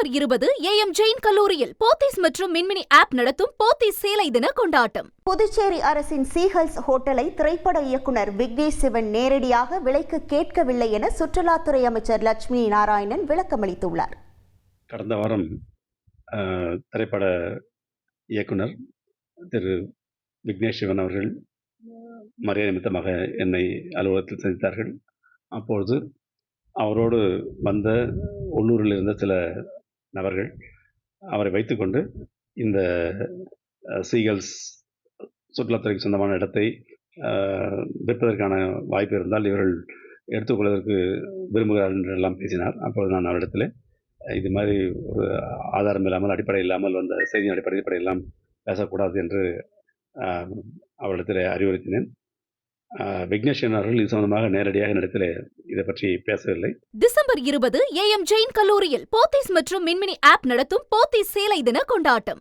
December இருபது AM Jain கல்லூரியில் போத்தீஸ் மற்றும் மின்மினி ஆப் நடத்தும் போத்தீஸ் சேலை தின கொண்டாட்டம். புதுச்சேரி அரசின் சீகல்ஸ் ஹோட்டலை திரைப்பட இயக்குனர் விக்னேஷ் சிவன் நேரடியாக விலைக்கு கேட்கவில்லை என சுற்றுலாத்துறை அமைச்சர் லட்சுமி நாராயணன் விளக்கமளித்துள்ளார். கடந்த வாரம் திரைப்பட இயக்குனர் திரு விக்னேஷ் சிவன் அவர்கள் மரியாதை நிமித்தமாக என்னை அலுவலகத்தில் சந்தித்தார்கள். அப்பொழுது அவரோடு வந்த உள்ளூரில் இருந்த சில நபர்கள் அவரை வைத்துக்கொண்டு இந்த சீகல்ஸ் சுற்றுலாத்துறைக்கு சொந்தமான இடத்தை விற்பதற்கான வாய்ப்பு இருந்தால் இவர்கள் எடுத்துக்கொள்வதற்கு விரும்புகிறார் என்றெல்லாம் பேசினார். அப்பொழுது நான் அவரிடத்தில் இது மாதிரி ஒரு ஆதாரம் இல்லாமல் அடிப்படை இல்லாமல் வந்த செய்தியின் அடிப்படை அடிப்படை எல்லாம் பேசக்கூடாது என்று அவரிடத்தில் அறிவுறுத்தினேன். விக்னேஷன் அவர்கள் இது சம்பந்தமாக நேரடியாக என்னிடத்தில் இதை பற்றி பேசவில்லை. டிசம்பர் இருபது ஏ எம் ஜெயின் கல்லூரியில் போத்தீஸ் மற்றும் மின்மினி ஆப் நடத்தும் போத்தீஸ் சேலை தின கொண்டாட்டம்.